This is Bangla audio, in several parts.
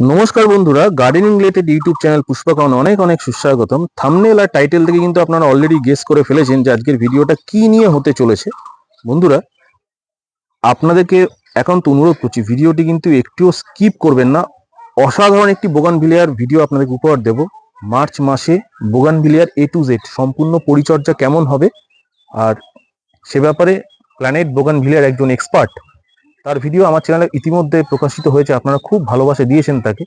নমস্কার বন্ধুরা গার্ডেনিং রিলেটেড ইউটিউব চ্যানেল পুষ্পাকাউন অনেক অনেক সুস্বাগতম। থামনেল আর টাইটেল থেকে কিন্তু আপনারা অলরেডি গেস করে ফেলেছেন যে আজকের ভিডিওটা কি নিয়ে হতে চলেছে। বন্ধুরা, আপনাদেরকে এখন একান্ত অনুরোধ করছি, ভিডিওটি কিন্তু একটুও স্কিপ করবেন না। অসাধারণ একটি বোগান ভিলিয়ার ভিডিও আপনাদেরকে উপহার দেব। মার্চ মাসে বোগান ভিলিয়ার এ টু জেড সম্পূর্ণ পরিচর্যা কেমন হবে? আর সে ব্যাপারে প্ল্যানেট বোগান ভিলিয়ার একজন এক্সপার্ট তার ভিডিও আমার চ্যানেলে ইতিমধ্যে প্রকাশিত হয়েছে আপনারা খুব ভালোবাসা দিয়েছেন তাকে।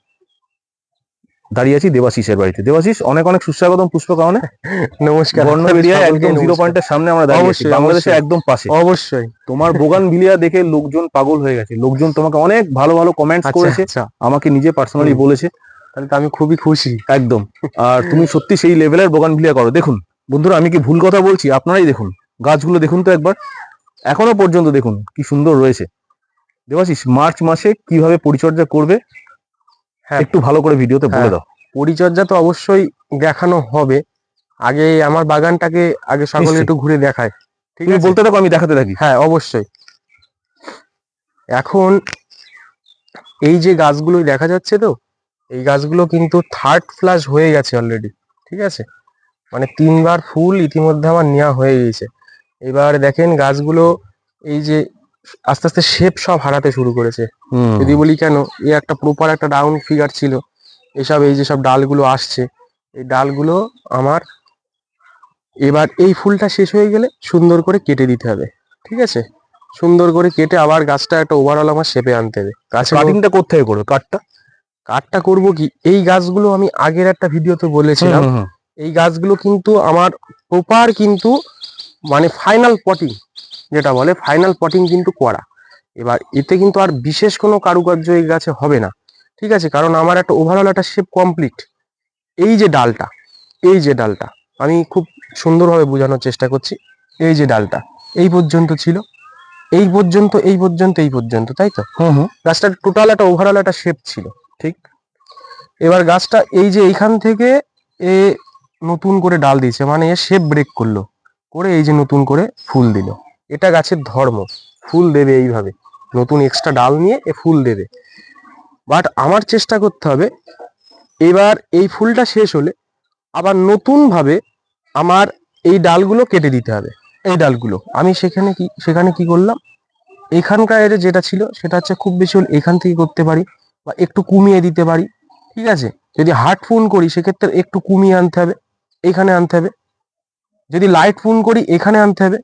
দাঁড়িয়ে আছি দেবাশিসের বাড়িতে। দেবাশিস অনেক অনেক সুস্বাগতম পুষ্প কারণে নমস্কার বর্ণ একদম জিরো পয়েন্টের সামনে আমরা দাঁড়িয়ে আছি বাংলাদেশে একদম পাশে। অবশ্যই। তোমার বোগান ভিলিয়া দেখে লোকজন পাগল হয়ে গেছে। লোকজন তোমাকে অনেক ভালো ভালো কমেন্টস আচ্ছা করেছে আচ্ছা। আমাকে নিজে পার্সোনালি বলেছে। তাহলে তো আমি খুবই খুশি। একদম। আর তুমি সত্যি সেই লেভেলের বোগান ভিলিয়া করো। দেখুন বন্ধুরা আমি কি ভুল কথা বলছি? আপনারাই দেখুন। গাছগুলো দেখুন তো একবার। এখনও পর্যন্ত দেখুন কি সুন্দর রয়েছে। দেবাশিস মার্চ মাসে কীভাবে পরিচর্যা করবে? হ্যাঁ। একটু ভালো করে ভিডিওতে বলে হ্যাঁ। দাও। পরিচর্যা তো অবশ্যই দেখানো হবে। আগে আমার বাগানটাকে আগে সকলে একটু ঘুরে দেখায়। ঠিক আছে? বলতে থাকো আমি দেখাতে থাকি। হ্যাঁ অবশ্যই। এখন এই যে গাছগুলো দেখা যাচ্ছে তো এই গাছগুলো কিন্তু থার্ড ফ্লাশ হয়ে গেছে অলরেডি ঠিক আছে? মানে তিনবার ফুল ইতিমধ্যে আমার নেওয়া হয়ে গেছে। এবার দেখেন গাছগুলো এই যে আস্তে আস্তে শেপ সব হারাতে শুরু করেছে। যদি বলি কেন এই একটা প্রপার একটা ডাউন ফিগার ছিল। এসব এই যে সব ডালগুলো আসছে এই ডালগুলো আমার এবার এই ফুলটা শেষ হয়ে গেলে সুন্দর করে কেটে দিতে হবে ঠিক আছে? সুন্দর করে কেটে আবার গাছটা একটা ওভারঅল আমার শেপে আনতে হবে। গাছে কাটিংটা হবে করবে? কাটটা কাটটা করব কি? এই গাছগুলো আমি আগের একটা ভিডিওতে বলেছিলাম। এই গাছগুলো কিন্তু আমার প্রপার কিন্তু মানে ফাইনাল পটিং যেটা বলে ফাইনাল পটিং কিন্তু করা এবার এতে কিন্তু আর বিশেষ কোনো কারুকার্য এই গাছে হবে না। ঠিক আছে? কারণ আমার একটা ওভারঅল একটা শেপ কমপ্লিট এই যে ডালটা এই যে ডালটা আমি খুব সুন্দরভাবে বোঝানোর চেষ্টা করছি। এই যে ডালটা এই পর্যন্ত ছিল। এই পর্যন্ত এই পর্যন্ত এই পর্যন্ত তাই তো? হুম, হুম। গাছটার টোটাল একটা ওভারঅল একটা শেপ ছিল ঠিক? এবার গাছটা এই যে এইখান থেকে এ নতুন করে ডাল দিয়েছে মানে এ শেপ ব্রেক করল। করে এই যে নতুন করে ফুল দিল। এটা গাছের ধর্ম, ফুল দেবে এইভাবে। নতুন এক্সট্রা ডাল নিয়ে এ ফুল দেবে। বাট আমার চেষ্টা করতে হবে, এবার এই ফুলটা শেষ হলে আবার নতুন ভাবে আমার এই ডালগুলো কেটে দিতে হবে। এই ডালগুলো। আমি সেখানে কি সেখানে কি করলাম? এখানকার যেটা ছিল, সেটা হচ্ছে খুব বেশি হলে এখান থেকে করতে পারি বা একটু কমিয়ে দিতে পারি। ঠিক আছে? যদি হার্ট ফোন করি, সেক্ষেত্রে একটু কমিয়ে আনতে হবে, এখানে আনতে হবে। যদি লাইট ফোন করি, এখানে আনতে হবে।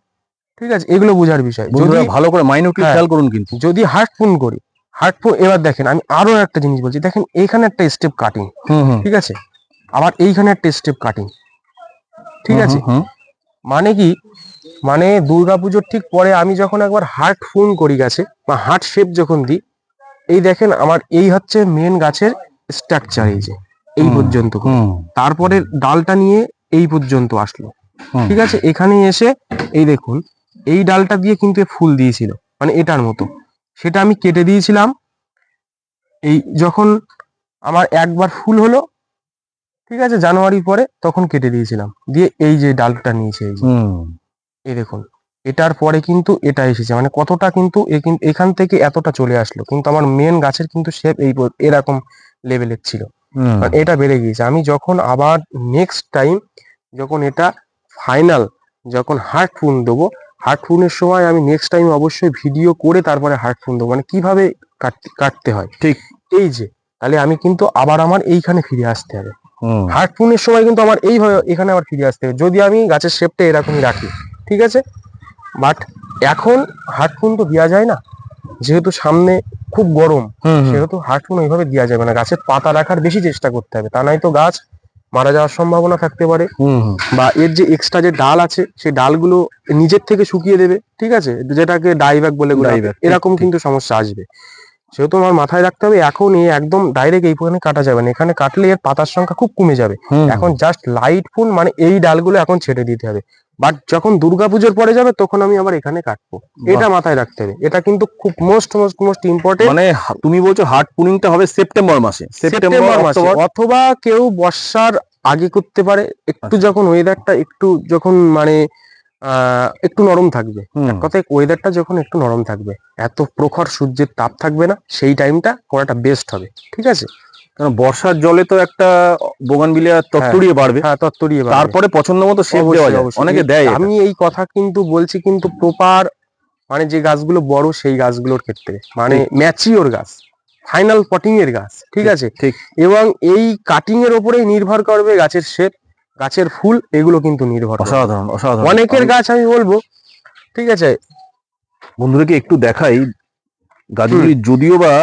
ঠিক আছে? এগুলো বোঝার বিষয়। যদি ভালো করে মাইনুটলি হ্যাঁ। খেয়াল করুন কিন্তু। যদি হার্ড ফোন করি হার্ড ফোন এবার দেখেন আমি আরও একটা জিনিস বলছি। দেখেন এইখানে একটা স্টেপ কাটিং। ঠিক আছে? আবার এইখানে একটা স্টেপ কাটিং ঠিক আছে? মানে কি? মানে দুর্গাপুজোর ঠিক পরে আমি যখন একবার হার্ট ফোন করি গাছে বা হার্ট শেপ যখন দিই এই দেখেন আমার এই হচ্ছে মেন গাছের স্ট্রাকচার এই যে এই পর্যন্ত হুম, তারপরে ডালটা নিয়ে এই পর্যন্ত আসলো। ঠিক আছে? এখানে এসে এই দেখুন এই ডালটা দিয়ে কিন্তু ফুল দিয়েছিল মানে এটার মতো। সেটা আমি কেটে দিয়েছিলাম। এই যখন আমার একবার ফুল হলো ঠিক আছে জানুয়ারির পরে তখন কেটে দিয়েছিলাম। দিয়ে এই যে ডালটা নিয়েছে এই যে। এই দেখুন এটার পরে কিন্তু এটা এসেছে। মানে কতটা কিন্তু এখান থেকে এতটা চলে আসলো। কিন্তু আমার মেন গাছের কিন্তু শেপ এই এরকম লেভেলের ছিল। এটা বেড়ে গিয়েছে। আমি যখন আবার নেক্সট টাইম যখন এটা ফাইনাল যখন হার্ট ফুল দেবো হার্ট ফোনের সময় আমি নেক্সট টাইম অবশ্যই ভিডিও করে তারপরে হার্ট ফোন দেবো। মানে কীভাবে কাটতে হয়? ঠিক। এই যে তাহলে আমি কিন্তু আবার আমার এইখানে ফিরে আসতে হবে। হুম। হার্ট ফোনের সময় কিন্তু আমার এইভাবে এখানে আবার ফিরে আসতে হবে। যদি আমি গাছের শেপটা এরকমই রাখি ঠিক আছে? বাট এখন হার্ট ফোন তো দেওয়া যায় না। যেহেতু সামনে খুব গরম। সেহেতু হার্ট ফোন ওইভাবে দেওয়া যাবে না। গাছের পাতা রাখার বেশি চেষ্টা করতে হবে। তা নাই তো গাছ মারা যাওয়ার সম্ভাবনা থাকতে পারে। বা এর যে এক্সট্রা যে ডাল আছে সেই ডালগুলো নিজের থেকে শুকিয়ে দেবে ঠিক আছে? যেটাকে ডাইব্যাক বলে এরকম কিন্তু সমস্যা আসবে। সেহেতু আমার মাথায় রাখতে হবে এখন এই একদম ডাইরেক্ট এই এইখানে কাটা যাবে না। এখানে কাটলে এর পাতার সংখ্যা খুব কমে যাবে। এখন জাস্ট লাইট ফুল মানে এই ডালগুলো এখন ছেড়ে দিতে হবে। বাট যখন দুর্গাপুজোর পরে যাবে তখন আমি আবার এখানে কাটবো। এটা মাথায় রাখতে হবে। এটা কিন্তু খুব মোস্ট মোস্ট মোস্ট ইম্পর্টেন্ট মানে তুমি বলছো হার্ট পুলিংটা হবে সেপ্টেম্বর মাসে। সেপ্টেম্বর মাসে। অথবা কেউ বর্ষার আগে করতে পারে। একটু আচ্ছা। যখন ওয়েদারটা একটু যখন মানে আহ, একটু নরম থাকবে। কথায় ওয়েদারটা যখন একটু নরম থাকবে এত প্রখর সূর্যের তাপ থাকবে না সেই টাইমটা করাটা বেস্ট হবে। ঠিক আছে? কারণ বর্ষার জলে তো একটা বোগানবিলিয়া তত্তরিয়ে বাড়বে। হ্যাঁ তত্তরিয়ে। তারপরে পছন্দ মতো শেপ দেওয়া যায়। অনেকে দেয় আমি এই কথা কিন্তু বলছি কিন্তু প্রপার মানে যে গাছগুলো বড় সেই গাছগুলোর ক্ষেত্রে। মানে ম্যাচিওর গাছ ফাইনাল পটিং এর গাছ ঠিক আছে? ঠিক। এবং এই কাটিং এর উপরেই নির্ভর করবে গাছের শেপ গাছের ফুল এগুলো কিন্তু নির্ভর। অসাধারণ অসাধারণ। অনেকের গাছ আমি বলব ঠিক আছে? বন্ধুদেরকে একটু দেখাই। গাছগুলি যদিও বা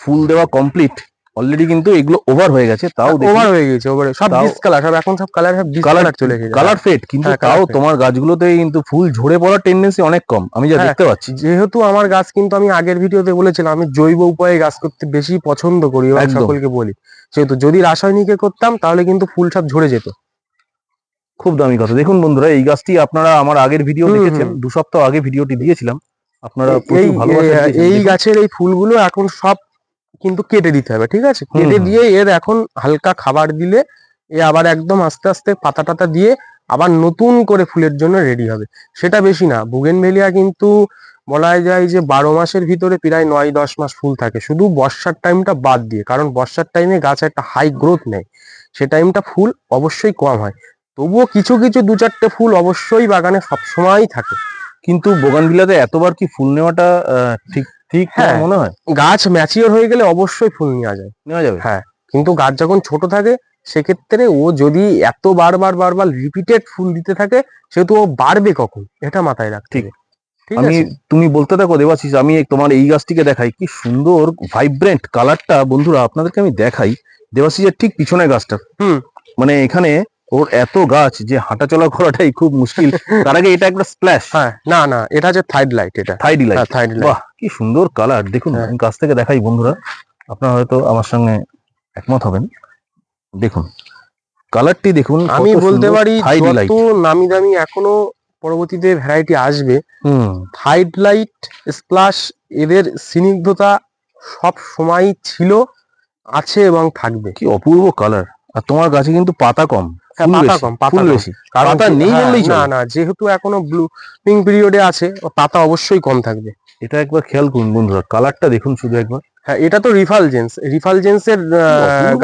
ফুল দেওয়া কমপ্লিট অলরেডি কিন্তু এগুলো ওভার হয়ে গেছে তাও ওভার হয়ে গেছে ওভার সব ডিসকালার সব এখন সব কালার সব কালার ডিসকালার চলে এসেছে। কালার ফেড কিন্তু হ্যাঁ, তাও তোমার গাছগুলোতে কিন্তু ফুল ঝরে পড়ার টেন্ডেন্সি অনেক কম আমি যা হ্যাঁ, দেখতে পাচ্ছি। যেহেতু আমার গাছ কিন্তু আমি আগের ভিডিওতে বলেছিলাম আমি জৈব উপায়ে গাছ করতে বেশি পছন্দ করি এবং সকলকে বলি। সেহেতু যদি রাসায়নিকে করতাম তাহলে কিন্তু ফুল সব ঝরে যেত। খুব দামি কথা। দেখুন বন্ধুরা এই গাছটি আপনারা আমার আগের ভিডিও দেখেছেন দু সপ্তাহ আগে ভিডিওটি দিয়েছিলাম। আপনারা এই গাছের এই ফুলগুলো এখন সব কিন্তু কেটে দিতে হবে ঠিক আছে? কেটে দিয়ে এর এখন হালকা খাবার দিলে এ আবার একদম আস্তে আস্তে পাতা টাতা দিয়ে আবার নতুন করে ফুলের জন্য রেডি হবে। সেটা বেশি না বুগেনভেলিয়া কিন্তু বলা যায় যে বারো মাসের ভিতরে প্রায় নয় দশ মাস ফুল থাকে। শুধু বর্ষার টাইমটা বাদ দিয়ে কারণ বর্ষার টাইমে গাছ একটা হাই গ্রোথ নেয়। সে টাইমটা ফুল অবশ্যই কম হয়। তবুও কিছু কিছু দু চারটে ফুল অবশ্যই বাগানে সবসময়ই থাকে। কিন্তু বোগানবিলাতে এতবার কি ফুল নেওয়াটা ঠিক ঠিক হ্যাঁ। মনে হয় গাছ ম্যাচিওর হয়ে গেলে অবশ্যই ফুল নেওয়া যায় নেওয়া যাবে হ্যাঁ কিন্তু গাছ যখন ছোট থাকে সেক্ষেত্রে ও যদি এত বারবার বারবার রিপিটেড ফুল দিতে থাকে সেহেতু ও বাড়বে কখন এটা মাথায় রাখতে। হবে। ঠিক আমি তুমি বলতে থাকো দেবাশিস আমি তোমার এই গাছটিকে দেখাই কি সুন্দর ভাইব্রেন্ট কালারটা বন্ধুরা আপনাদেরকে আমি দেখাই দেবাশিসের ঠিক পিছনে গাছটা হুম। মানে এখানে ওর এত গাছ যে হাঁটাচলা করাটাই খুব মুশকিল। তার আগে এটা একটা স্প্ল্যাশ হ্যাঁ না না এটা যে থাইড লাইট এটা। থাইড লাইট হ্যাঁ থাইড লাইট বাহ কি সুন্দর কালার দেখুন হ্যাঁ। আমি কাছ থেকে দেখাই বন্ধুরা। আপনারা হয়তো আমার সঙ্গে একমত হবেন। দেখুন কালারটি দেখুন আমি বলতে পারি যত নামি দামি এখনও পরবর্তীতে ভ্যারাইটি আসবে হুম। থাইড লাইট স্প্লাশ এদের স্নিগ্ধতা সব সময় ছিল আছে এবং থাকবে। কি অপূর্ব কালার আর তোমার গাছে কিন্তু পাতা কম। হ্যাঁ, পাতা কম, পাতা বেশি পাতা নেই হ্যাঁ, বললেই না না যেহেতু এখনও ব্লুমিং পিরিয়ডে আছে পাতা অবশ্যই কম থাকবে। এটা একবার খেয়াল করুন বন্ধুরা কালারটা দেখুন শুধু একবার। হ্যাঁ এটা তো রিফালজেন্স রিফালজেন্সের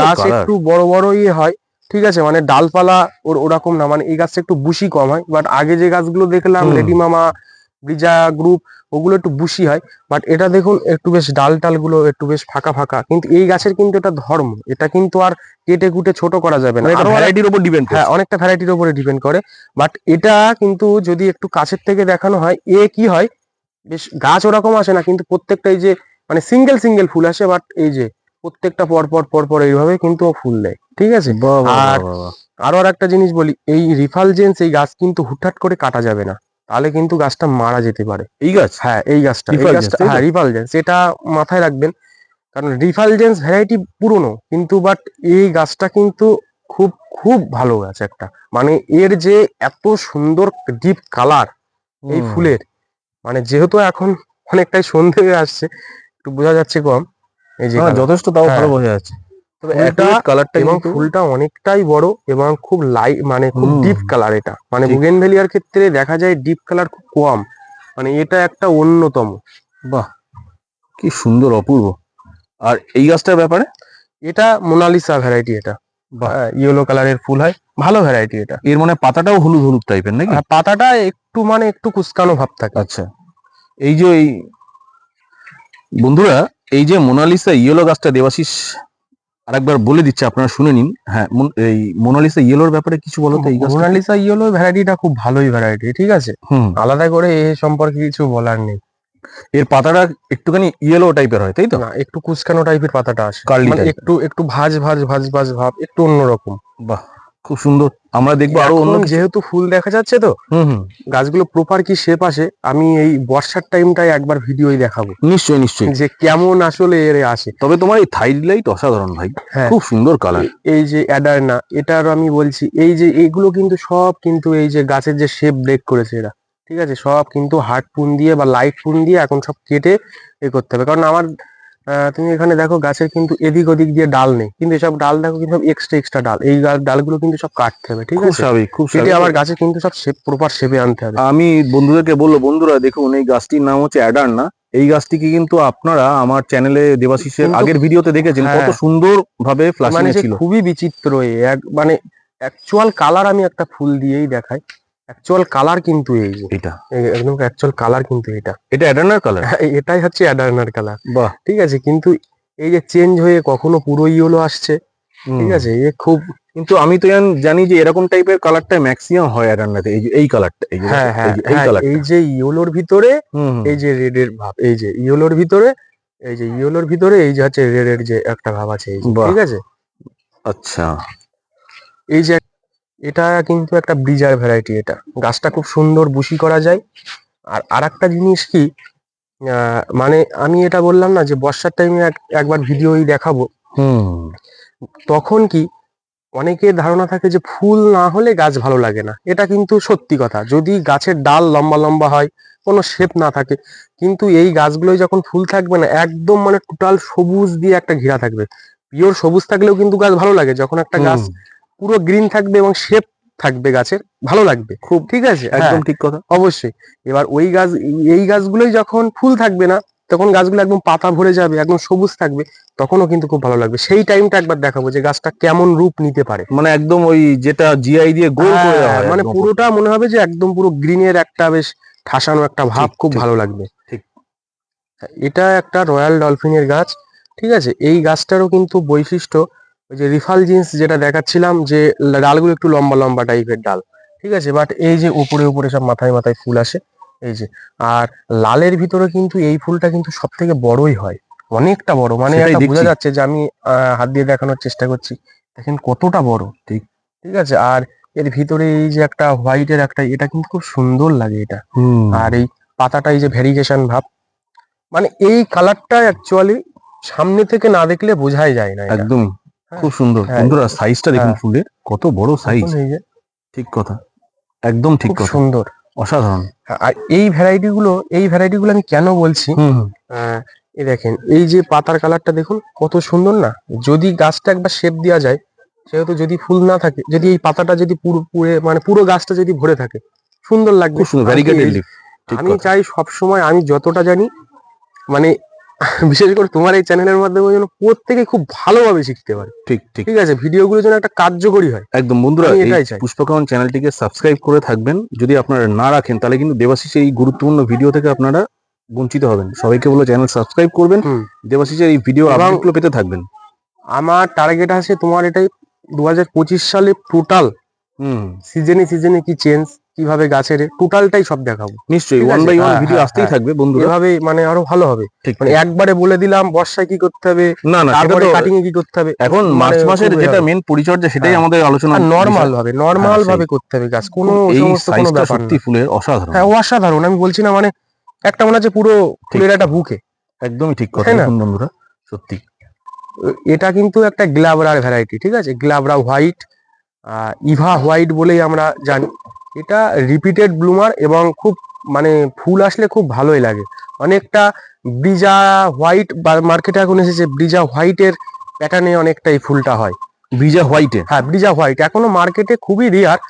গাছ একটু বড় বড় ইয়ে হয় ঠিক আছে? মানে ডালপালা ওর ওরকম না মানে এই গাছটা একটু বুশি কম হয় বাট আগে যে গাছগুলো দেখলাম। লেডি মামা ব্রিজা গ্রুপ ওগুলো একটু বুশি হয় বাট এটা দেখুন একটু বেশ ডাল টালগুলো একটু বেশ ফাঁকা ফাঁকা। কিন্তু এই গাছের কিন্তু এটা ধর্ম এটা কিন্তু আর কেটে কুটে ছোট করা যাবে না। মানে ভ্যারাইটির উপর ডিপেন্ড হ্যাঁ অনেকটা ভ্যারাইটির উপরে ডিপেন্ড করে বাট এটা কিন্তু যদি একটু কাছের থেকে দেখানো হয় এ কি হয়? বেশ গাছ ওরকম আসে না কিন্তু প্রত্যেকটা এই যে মানে সিঙ্গেল সিঙ্গেল ফুল আসে বাট এই যে প্রত্যেকটা পর পর পর পর এইভাবে কিন্তু ও ফুল দেয় ঠিক আছে? আর- আরও আর একটা জিনিস বলি এই রিফালজেন্স এই গাছ কিন্তু হুটহাট করে কাটা যাবে না। তাহলে কিন্তু গাছটা মারা যেতে পারে। এই গাছ? হ্যাঁ এই গাছটা এই গাছটা হ্যাঁ রিফালজেন্স এটা মাথায় রাখবেন। কারণ রিফালজেন্স ভ্যারাইটি পুরনো কিন্তু বাট এই গাছটা কিন্তু খুব খুব ভালো গাছ একটা। মানে এর যে এত সুন্দর ডিপ কালার এই ফুলের মানে যেহেতু এখন অনেকটাই সন্ধে হয়ে আসছে একটু বোঝা যাচ্ছে কম এই যে হ্যাঁ, যথেষ্ট তাও হ্যাঁ। ভালো বোঝা যাচ্ছে। কালারটা এবং ফুলটা অনেকটাই বড় এবং খুব লাইট মানে খুব ডিপ কালার এটা। মানে। বুগেনভেলিয়ার ক্ষেত্রে দেখা যায় ডিপ কালার খুব কম। মানে এটা একটা অন্যতম। বাহ কি সুন্দর অপূর্ব। আর এই গাছটার ব্যাপারে? এটা মোনালিসা ভ্যারাইটি এটা। ইয়েলো কালারের ফুল হয়। ভালো ভ্যারাইটি এটা। এর মানে পাতাটাও হলুদ হলুদ টাইপের নাকি? পাতাটা একটু মানে একটু কুচকানো ভাব থাকে। আচ্ছা। এই যে এই বন্ধুরা এই যে মোনালিসা ইয়েলো গাছটা দেবাশিস আরেকবার বলে দিচ্ছে আপনারা শুনে নিন। হ্যাঁ এই মোনালিসা ইয়েলোর ব্যাপারে কিছু বলো তো মোনালিসা ইয়েলো ভ্যারাইটিটা খুব ভালোই ভ্যারাইটি ঠিক আছে? আলাদা করে এ সম্পর্কে কিছু বলার নেই। এর পাতাটা একটুখানি ইয়েলো টাইপের হয় তাই তো? না একটু কুচকানো টাইপের পাতাটা আসে। মানে একটু একটু ভাজ ভাজ ভাজ ভাজ ভাব একটু অন্যরকম। বাহ খুব সুন্দর। আমরা দেখব আরও অন্য যেহেতু ফুল দেখা যাচ্ছে তো গাছগুলো প্রপার কি শেপ আসে আমি এই বর্ষার টাইমটাই একবার ভিডিওই দেখাবো। নিশ্চয়ই নিশ্চয়ই। যে কেমন আসলে এর আসে। তবে তোমার এই থাইড লাইট অসাধারণ ভাই। হ্যাঁ। খুব সুন্দর কালার এই যে অ্যাডারনা এটার আমি বলছি এই যে এইগুলো কিন্তু সব কিন্তু এই যে গাছের যে শেপ ব্রেক করেছে এরা। ঠিক আছে? সব কিন্তু হার্ড পুন দিয়ে বা লাইট পুন দিয়ে এখন সব কেটে এ করতে হবে। কারণ আমার তুমি এখানে দেখো গাছের কিন্তু এদিক ওদিক দিয়ে ডাল নেই। কিন্তু এসব ডাল দেখো কিন্তু সব এক্সট্রা এক্সট্রা ডাল। এই ডালগুলো কিন্তু সব কাটতে হবে ঠিক আছে? স্বাভাবিক খুব স্বাভাবিক। আবার গাছে কিন্তু সব শেপ প্রপার শেপে আনতে হবে। আমি বন্ধুদেরকে বলব বন্ধুরা দেখুন এই গাছটির নাম হচ্ছে অ্যাডার না। এই গাছটিকে কিন্তু আপনারা আমার চ্যানেলে দেবাশিসের আগের ভিডিওতে দেখেছেন। কত হ্যাঁ। সুন্দর ভাবে ফ্লাশিং মানে ছিল। খুবই বিচিত্র এ। এক মানে অ্যাকচুয়াল কালার আমি একটা ফুল দিয়েই দেখাই। অ্যাকচুয়াল কালার কিন্তু এই এটা। একদম অ্যাকচুয়াল কালার কিন্তু এটা। এটা অ্যাডার্নার কালার এটাই হচ্ছে অ্যাডার্নার কালার বাহ। ঠিক আছে কিন্তু এই যে চেঞ্জ হয়ে কখনো পুরো ইয়েলো আসছে। ঠিক আছে এ খুব কিন্তু আমি তো জানি যে এরকম টাইপের কালারটা ম্যাক্সিমাম হয় অ্যাডার্নাতে এই যে এই কালারটা এই যে হ্যাঁ হ্যাঁ এই যে এই হ্যাঁ, কালারটা এই যে ইয়েলোর ভিতরে। এই যে রেডের ভাব এই যে ইয়েলোর ভিতরে এই যে ইয়েলোর ভিতরে এই যে হচ্ছে রেডের যে একটা ভাব আছে। ঠিক আছে? আচ্ছা। এই যে এটা কিন্তু একটা ব্রিজার ভ্যারাইটি এটা। গাছটা খুব সুন্দর বুশি করা যায়। আর আর একটা জিনিস কি মানে আমি এটা বললাম না যে বর্ষার টাইমে একবার ভিডিওই দেখাবো। হুম। তখন কি অনেকের ধারণা থাকে যে ফুল না হলে গাছ ভালো লাগে না। এটা কিন্তু সত্যি কথা। যদি গাছের ডাল লম্বা লম্বা হয় কোনো শেপ না থাকে কিন্তু এই গাছগুলোই যখন ফুল থাকবে না একদম মানে টোটাল সবুজ দিয়ে একটা ঘেরা থাকবে। পিওর সবুজ থাকলেও কিন্তু গাছ ভালো লাগে। যখন একটা গাছ পুরো গ্রিন থাকবে এবং শেপ থাকবে গাছের ভালো লাগবে। খুব ঠিক আছে? একদম একদম ঠিক কথা। অবশ্যই। এবার ওই গাছ এই গাছগুলোই যখন ফুল থাকবে না তখন গাছগুলো একদম পাতা ভরে যাবে একদম সবুজ থাকবে তখনও কিন্তু খুব ভালো লাগবে। সেই টাইমটা একবার দেখাবো যে গাছটা কেমন রূপ নিতে পারে। মানে একদম ওই যেটা জিআই দিয়ে গোল করে হ্যাঁ, হয় মানে পুরোটা মনে হবে যে একদম পুরো গ্রিনের একটা বেশ ঠাসানো একটা ভাব খুব ভালো লাগবে। ঠিক। এটা একটা রয়্যাল ডলফিনের গাছ ঠিক আছে? এই গাছটারও কিন্তু বৈশিষ্ট্য ওই যে রিফাল জিন্স যেটা দেখাচ্ছিলাম যে ডালগুলো একটু লম্বা লম্বা টাইপের ডাল ঠিক আছে? বাট এই যে উপরে উপরে সব মাথায় মাথায় ফুল আসে এই যে। আর লালের ভিতরে কিন্তু এই ফুলটা কিন্তু সব থেকে বড়ই হয় অনেকটা বড়। মানে বোঝা যাচ্ছে যে আমি হাত দিয়ে দেখানোর চেষ্টা করছি। দেখেন কতটা বড় ঠিক ঠিক আছে? আর এর ভিতরে এই যে একটা হোয়াইটের একটা এটা কিন্তু খুব সুন্দর লাগে এটা। আর এই পাতাটা এই যে ভেরিগেশন ভাব মানে এই কালারটা অ্যাকচুয়ালি সামনে থেকে না দেখলে বোঝাই যায় না। একদমই। হ্যাঁ। খুব সুন্দর। হ্যাঁ। বন্ধুরা সাইজটা দেখুন হ্যাঁ। ফুলের কত বড় সাইজ ঠিক কথা। একদম ঠিক খুব কথা। সুন্দর। অসাধারণ। হ্যাঁ, আর এই ভ্যারাইটি গুলো এই ভ্যারাইটি গুলো আমি কেন বলছি? এই দেখেন এই যে পাতার কালারটা দেখুন কত সুন্দর না? যদি গাছটা একবার শেপ দেওয়া যায় সেহেতু যদি ফুল না থাকে যদি এই পাতাটা যদি পুরো পুরে মানে পুরো গাছটা যদি ভরে থাকে সুন্দর লাগবে। আমি চাই সব সময় আমি যতটা জানি মানে বিশেষ করে তোমার এই চ্যানেলের মাধ্যমে যেন প্রত্যেকে খুব ভালোভাবে শিখতে পারে। ঠিক ঠিক। ঠিক আছে? ভিডিওগুলো যেন একটা কার্যকরী হয়। একদম বন্ধুরা এটাই চাই। পুষ্পকাউন চ্যানেলটিকে সাবস্ক্রাইব করে থাকবেন। যদি আপনারা না রাখেন তাহলে কিন্তু দেবাশিসের এই গুরুত্বপূর্ণ ভিডিও থেকে আপনারা বঞ্চিত হবেন। সবাইকে বলো চ্যানেল সাবস্ক্রাইব করবেন। দেবাশিসের এই ভিডিও আপডেটগুলো পেতে থাকবেন। আমার টার্গেট আছে তোমার এটাই দু হাজার পঁচিশ সালে টোটাল হুম। সিজনে সিজনে কি চেঞ্জ কীভাবে গাছের টোটালটাই সব দেখাবো। নিশ্চয়ই ওয়ান বাই ওয়ান ভিডিও আসতেই হ্যাঁ। থাকবে বন্ধুরা। এভাবে মানে আরও ভালো হবে। মানে একবারে বলে দিলাম বর্ষায় কি করতে হবে? না না তারপরে কাটিং কি করতে হবে? এখন মানে মার্চ মাসের যেটা মেন পরিচর্যা সেটাই হ্যাঁ। আমাদের আলোচনা নর্মাল ভাবে নর্মাল। ভাবে করতে হবে গাছ। কোনো সমস্ত কোনো ব্যাপার সত্যি ফুলের অসাধারণ। হ্যাঁ অসাধারণ। আমি বলছি না মানে একটা মনে হচ্ছে পুরো ফুলের একটা বুকে। একদমই ঠিক কথা না? বন্ধুরা সত্যি। এটা কিন্তু একটা গ্লাবরার ভ্যারাইটি ঠিক আছে? গ্লাবরা হোয়াইট ইভা হোয়াইট বলেই আমরা জানি। এটা রিপিটেড ব্লুমার এবং খুব মানে ফুল আসলে খুব ভালোই লাগে। অনেকটা ব্রিজা হোয়াইট মার্কেটে এখন এসেছে ব্রিজা হোয়াইটের প্যাটার্নে অনেকটা এই ফুলটা হয়। ব্রিজা হোয়াইটে? হ্যাঁ ব্রিজা হোয়াইট। এখনও মার্কেটে খুবই রেয়ার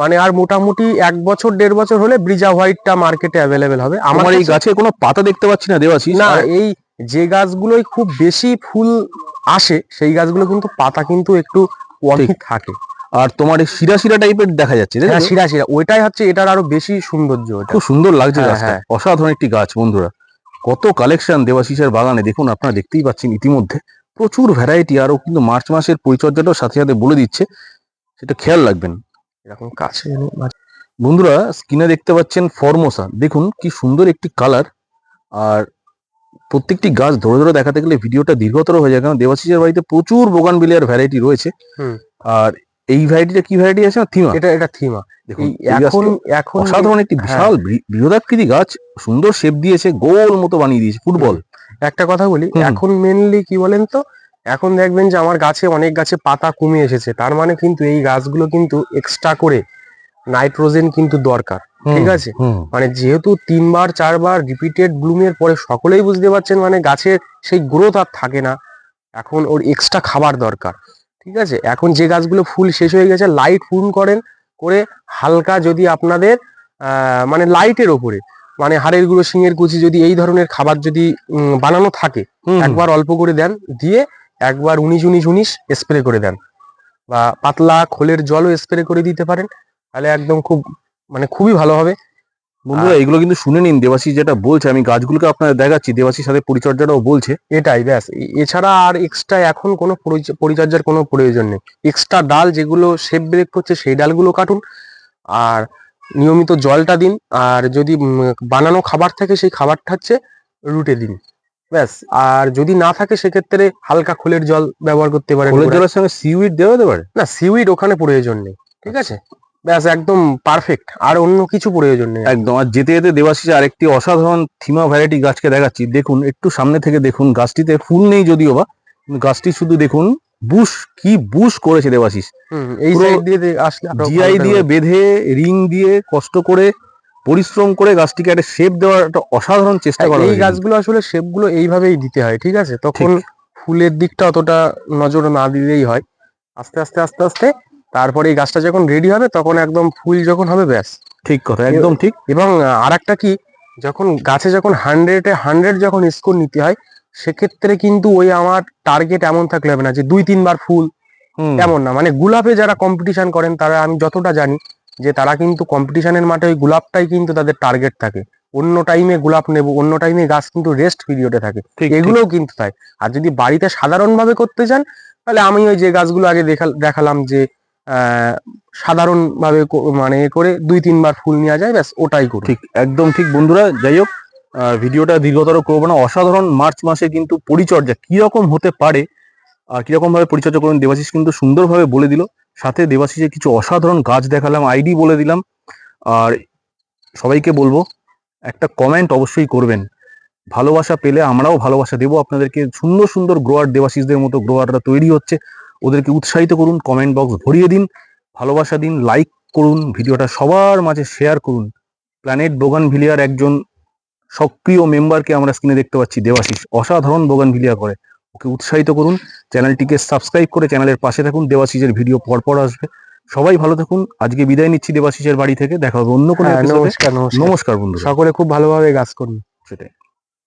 মানে আর মোটামুটি এক বছর দেড় বছর হলে ব্রিজা হোয়াইটটা মার্কেটে অ্যাভেলেবেল হবে। আমার এই গাছে কোনো পাতা দেখতে পাচ্ছি না দেবাশিস। না এই যে গাছগুলোই খুব বেশি ফুল আসে সেই গাছগুলো কিন্তু পাতা কিন্তু একটু কমই থাকে। আর তোমার এই শিরা শিরা টাইপের দেখা যাচ্ছে হ্যাঁ শিরা শিরা ওইটাই হচ্ছে এটার আরও বেশি সৌন্দর্য খুব সুন্দর লাগছে হ্যাঁ, গাছটা। হ্যাঁ। অসাধারণ একটি গাছ বন্ধুরা। কত কালেকশন দেবাশিসের বাগানে দেখুন আপনারা দেখতেই পাচ্ছেন ইতিমধ্যে। প্রচুর ভ্যারাইটি আরও কিন্তু মার্চ মাসের পরিচর্যাটাও সাথে সাথে বলে দিচ্ছে। সেটা খেয়াল রাখবেন। এরকম কাছে বন্ধুরা স্ক্রিনে দেখতে পাচ্ছেন ফরমোসা। দেখুন কি সুন্দর একটি কালার আর প্রত্যেকটি গাছ ধরে ধরে দেখাতে গেলে ভিডিওটা দীর্ঘতর হয়ে যায় কারণ দেবাশিসের বাড়িতে প্রচুর বোগান বিলিয়ার ভ্যারাইটি রয়েছে। আর এই ভ্যারাইটিটা কি ভ্যারাইটি আছে? থিমা। এটা এটা থিমা। দেখুন এখন এখন অসাধারণ একটি হ্যাঁ। বিশাল বৃহদাকৃতি গাছ সুন্দর শেপ দিয়েছে গোল মতো বানিয়ে দিয়েছে ফুটবল একটা কথা বলি এখন মেনলি কি বলেন তো? এখন দেখবেন যে আমার গাছে অনেক গাছে পাতা কমে এসেছে তার মানে কিন্তু এই গাছগুলো কিন্তু এক্সট্রা করে নাইট্রোজেন কিন্তু দরকার ঠিক আছে? মানে যেহেতু তিনবার চারবার রিপিটেড ব্লুমের পরে সকলেই বুঝতে পারছেন মানে গাছের সেই গ্রোথ আর থাকে না এখন ওর এক্সট্রা খাবার দরকার। ঠিক আছে? এখন যে গাছগুলো ফুল শেষ হয়ে গেছে লাইট ফুল করেন করে হালকা যদি আপনাদের আহ, মানে লাইটের ওপরে মানে হাড়ের গুঁড়ো শিঙের কুচি যদি এই ধরনের খাবার যদি বানানো থাকে একবার অল্প করে দেন দিয়ে একবার উনিশ উনিশ উনিশ স্প্রে করে দেন। বা পাতলা খোলের জলও স্প্রে করে দিতে পারেন তাহলে একদম খুব মানে খুবই ভালো হবে। বন্ধুরা এগুলো কিন্তু শুনে নিন। দেবাশিস যেটা বলছে আমি গাছগুলোকে আপনাদের দেখাচ্ছি। দেবাশিস সাথে পরিচর্যাটাও বলছে। এটাই ব্যাস। এছাড়া আর এক্সট্রা এখন কোনো পরিচ- পরিচর্যার কোনো প্রয়োজন নেই। এক্সট্রা ডাল যেগুলো শেপ ব্রেক করছে সেই ডালগুলো কাটুন। আর নিয়মিত জলটা দিন। আর যদি বানানো খাবার থাকে সেই খাবারটা হচ্ছে রুটে দিন। ব্যাস। আর যদি না থাকে সেক্ষেত্রে হালকা খোলের জল ব্যবহার করতে পারে খোলের জলের সঙ্গে সিউইড দেওয়া যেতে পারে? না সিউইড ওখানে প্রয়োজন নেই। ঠিক আছে? ব্যাস একদম পারফেক্ট আর অন্য কিছু প্রয়োজন নেই। একদম। আর যেতে যেতে দেবাশিসে আরেকটি অসাধারণ থিমা ভ্যারাইটি গাছকে দেখাচ্ছি। দেখুন একটু সামনে থেকে দেখুন গাছটিতে ফুল নেই যদিও বা গাছটি শুধু দেখুন বুশ কি বুশ করেছে দেবাশিস। এই সাইড দিয়ে আসলে জিআই দিয়ে বেঁধে রিং দিয়ে কষ্ট করে পরিশ্রম করে গাছটিকে একটা শেপ দেওয়ার একটা অসাধারণ চেষ্টা করা এই গাছগুলো আসলে শেপগুলো এইভাবেই দিতে হয় ঠিক আছে? তখন ফুলের দিকটা অতটা নজর না দিলেই হয়। আস্তে আস্তে আস্তে আস্তে তারপরে এই গাছটা যখন রেডি হবে তখন একদম ফুল যখন হবে ব্যাস। ঠিক কথা একদম ঠিক। এবং আর একটা কি যখন গাছে যখন হান্ড্রেডে হান্ড্রেড যখন স্কোর নিতে হয় সেক্ষেত্রে কিন্তু ওই আমার টার্গেট এমন থাকলে হবে না যে দুই তিনবার ফুল। তেমন না। মানে গোলাপে যারা কম্পিটিশন করেন তারা আমি যতটা জানি যে তারা কিন্তু কম্পিটিশনের মাঠে ওই গোলাপটাই কিন্তু তাদের টার্গেট থাকে। অন্য টাইমে গোলাপ নেব অন্য টাইমে গাছ কিন্তু রেস্ট পিরিয়ডে থাকে। এগুলোও কিন্তু তাই। আর যদি বাড়িতে সাধারণভাবে করতে চান তাহলে আমি ওই যে গাছগুলো আগে দেখাল- দেখালাম যে আহ সাধারণ ভাবে মানে করে দুই, তিনবার ফুল নেওয়া যায়, ব্যাস ওটাই করুন। ঠিক, একদম ঠিক বন্ধুরা, যাই হোক ভিডিওটা দীর্ঘতর করব না। অসাধারণ মার্চ মাসে কিন্তু পরিচর্যা কীরকম হতে পারে, আর কীরকম ভাবে পরিচর্যা করবেন দেবাশিস কিন্তু সুন্দরভাবে বলে দিল। সাথে দেবাশিসের কিছু অসাধারণ গাছ দেখালাম, আইডি বলে দিলাম। আর সবাইকে বলব, একটা কমেন্ট অবশ্যই করবেন। ভালোবাসা পেলে আমরাও ভালোবাসা দেবো। আপনাদেরকে সুন্দর সুন্দর গ্রোয়ার দেবাশিসদের মতো গ্রোয়াররা তৈরি হচ্ছে। ওদেরকে উৎসাহিত করুন কমেন্ট বক্স ভরিয়ে দিন ভালোবাসা দিন লাইক করুন ভিডিওটা সবার মাঝে শেয়ার করুন। প্ল্যানেট বোগান ভিলিয়ার একজন সক্রিয় মেম্বারকে আমরা স্ক্রিনে দেখতে পাচ্ছি দেবাশিস। অসাধারণ বোগান ভিলিয়া করে। ওকে উৎসাহিত করুন চ্যানেলটিকে সাবস্ক্রাইব করে চ্যানেলের পাশে থাকুন দেবাশিসের ভিডিও পরপর আসবে। সবাই ভালো থাকুন আজকে বিদায় নিচ্ছি দেবাশিসের বাড়ি থেকে দেখা হবে অন্য কোনো হ্যাঁ। নমস্কার নমস্কার। বন্ধুরা। সকলে খুব ভালোভাবে গাছ করুন। সেটাই।